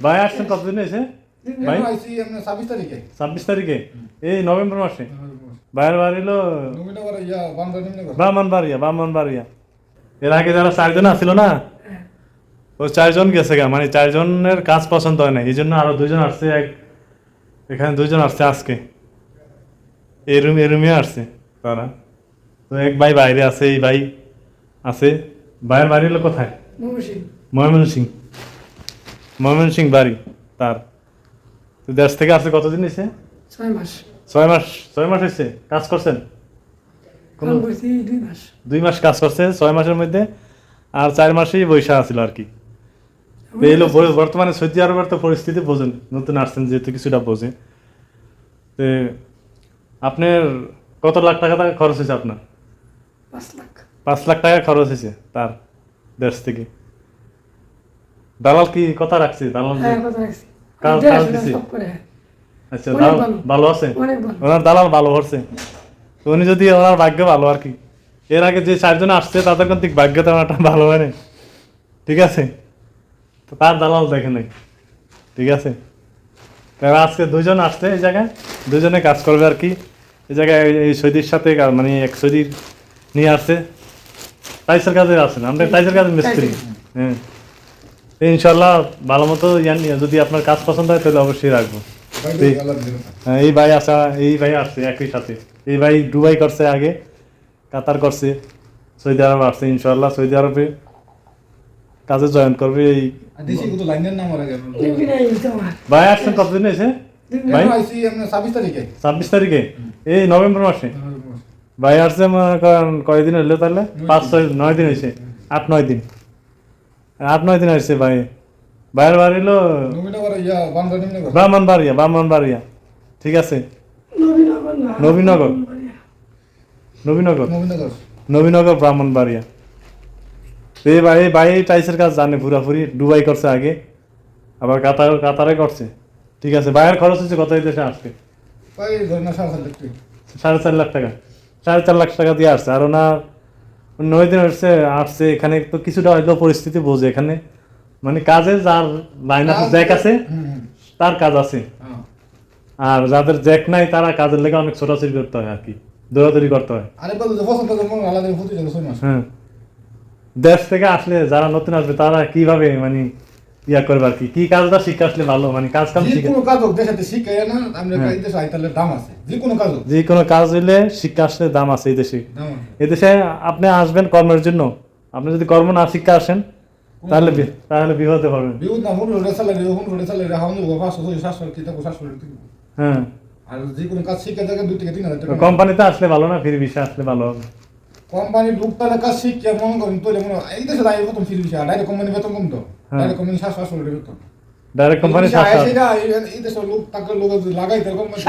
ভাই আসছেন কতদিন হয়েছে ভাই? ছাব্বিশ তারিখে। ছাব্বিশ তারিখে? এই নভেম্বর মাসে? ভাইয়ের বাড়ি হলো ব্রাহ্মণবাড়িয়া ব্রাহ্মণবাড়িয়া এর আগে যারা চারজন আসছিল না ও চারজন গেছে গা মানে চারজনের কাজ পছন্দ হয় না এই জন্য আরও দুজন আসছে এক এখানে দুজন আসছে আজকে। এই রুম এই রুমে আসছে তারা। তো এক ভাই বাইরে আছে এই ভাই আছে। ভাইয়ের বাড়ি হলো কোথায়? ময়মন সিং ময়মন সিং বাড়ি তার। তো দেশ থেকে আসছে কতদিন এসে ছয় মাস। ছয় মাস ছয় মাস হয়েছে কাজ করছেন? দুই মাস। কাজ করছে ছয় মাসের মধ্যে। আর চার মাসেই বৈশা আছিল আর কি। ব- বর্তমানে সৌদি আরবের তো পরিস্থিতি বোঝেন নতুন আসছেন যেহেতু কিছুটা বোঝে। তো আপনার কত লাখ টাকা টাকা খরচ হয়েছে আপনার? পাঁচ লাখ। পাঁচ লাখ টাকা খরচ হয়েছে তার দেশ থেকে। দালাল কি কথা রাখছি? দালাল হ্যাঁ কথা রাখছি। কাজ- দেড় কাজ দিছি। আচ্ছা দালাল ভালো। আছে অনেক ভালো। ওনার দালাল ভালো করছে উনি যদি ওনার ভাগ্য ভালো আর কি। এর আগে যে চারজন আসছে তাদের কিন্তু ভাগ্য তেমন একটা ভালো হয় নাই। ঠিক আছে? তো তার দালাল দেখে নাই। ঠিক আছে? তারা আজকে দুজন আসছে এই জায়গায়। দুজনে কাজ করবে আর কি। এই জায়গায় এই- সৌদির সাথে মানে এক সৌদির নিয়ে আসছে। টাইসের কাজে আছেন আমরা টাইসের কাজে মিস্ত্রি। হ্যাঁ। ইনশাল্লাহ ভালো মতো ইয়ান যদি আপনার কাজ পছন্দ হয় তাহলে অবশ্যই রাখব। হ্যাঁ, এই ভাই আসা এই ভাই আসছে একই সাথে। এই ভাই দুবাই করছে আগে কাতার করছে সৌদি আরব আসছে ইনশাল্লাহ সৌদি আরবে কাজে জয়েন করবে এই ভাই আসছেন কতদিন হয়েছে? ভাই? ছাব্বিশ তারিখে। ছাব্বিশ তারিখে? এই নভেম্বর মাসে? ভাই আসছে মনে করেন কয়দিন হইল তাহলে? পাঁচ ছয় নয় দিন হয়েছে। আট নয় দিন। আট নয় দিন আসছে ভাই। ভাইয়ের বাড়ি হলো ইয়া ব্রাহ্মণবাড়িয়া ব্রাহ্মণবাড়িয়া। ঠিক আছে? নবীনগর নবীনগর। নবীনগর? ব্রাহ্মণবাড়িয়া। এই ভাই ভাই টাইসের কাজ জানে পুরাপুরি দুবাই করছে আগে। আবার কাতার কাতারে করছে। ঠিক আছে ভাইয়ের খরচ হচ্ছে কত এই দেশে টাকা। সাড়ে চার লাখ টাকা। সাড়ে চার লাখ টাকা দিয়ে আসছে। আর ওনার নয় দিন আসছে আসছে এখানে তো কিছুটা হয়তো পরিস্থিতি বোঝে এখানে। মানে কাজে যার লাইন আছে জ্যাক আছে তার কাজ আছে। হ্যাঁ। আর যাদের জ্যাক নাই তারা কাজের লেগে অনেক ছোটাছুটি করতে হয় আর কি দৌড়াদৌড়ি করতে হয়। হ্যাঁ। দেশ থেকে আসলে যারা নতুন আসবে তারা কীভাবে মানে ইয়া করবে আর কি। কি কাজটা শিখে আসলে ভালো? মানে কাজ কাম শিখে কোনো কাজ হোক দেশে শিখে না আমরা হ্যাঁ। এই দেশে আইতালে দাম আছে। যে কোনো কাজ হোক। যে কোনো কাজ হইলে শিক্ষা আসলে দাম আছে এই দেশে। আছে। এদেশে আপনি আসবেন কর্মের জন্য। আপনি যদি কর্ম না শিক্ষা আসেন তাহলে তাহলে বিপদে পারবেন বিহুত না হুন রোডে রোডে কিতাব হ্যাঁ। আর যে কোনো কাজ শিখে দেখেন দুই থেকে তিন হাজার টাকা। কোম্পানিতে আসলে ভালো না ফিরে বিষয় আসলে ভালো হবে। কোম্পানি ঢুকতালে কাজ শিখে মনে করেন তোলে মনে হয়, এই দেশে দাঁড়িয়ে প্রথম ফিরে বিষয় ডাইরেক্ট কোম্পানি বেতন কম তো। হ্যাঁ। ডাইরেক্ট কোম্পানি সাতশো আটশো বেতন। ডাইরেক্ট কোম্পানি এই- দেশের লোক তাকে লোক লাগাই তার কোম্পানি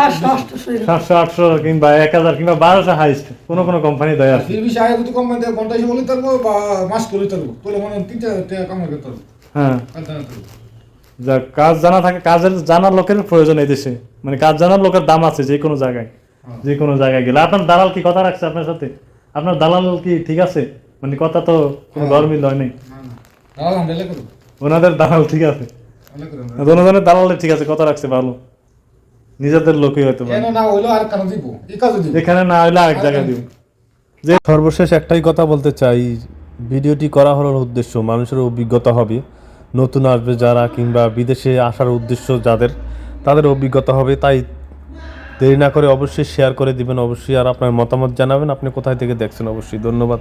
সাতশো আটশো। কিংবা এক হাজার কিংবা বারোশো হাইস্ট কোনো কোনো কোম্পানি দেয় ফিরে বিষয় আয় যদি কোম্পানি দেয় ঘণ্টা হিসেবে বলে তারবো বা মাস করে তোলে মনে হয় তিন চার হাজার টাকা কামাই করতে হ্যাঁ। কাজ জানা যা কাজ জানা থাকে কাজের জানার লোকের প্রয়োজন এই দেশে। মানে কাজ জানার লোকের দাম আছে যে কোনো জায়গায় হ্যাঁ। যে কোনো জায়গায় গেলে। আপনার দালাল কি কথা রাখছে আপনার সাথে? আপনার দালাল কি ঠিক আছে? মানে কথা তো কোনো। গরমিল হয় নাই। ওনাদের দালাল ঠিক আছে। জনগণের দালালের ঠিক আছে কথা রাখছে ভালো। নিজেদের লোকই হয়তো না হইল এখানে না হলে আরেক জায়গায় দিব? যে সর্বশেষ একটাই কথা বলতে চাই ভিডিওটি করা হওয়ার উদ্দেশ্য মানুষের অভিজ্ঞতা হবে নতুন আসবে যারা কিংবা বিদেশে আসার উদ্দেশ্য যাদের তাদের অভিজ্ঞতা হবে তাই দেরি না করে অবশ্যই শেয়ার করে দিবেন। অবশ্যই আর আপনার মতামত জানাবেন। আপনি কোথায় থেকে দেখছেন? অবশ্যই ধন্যবাদ।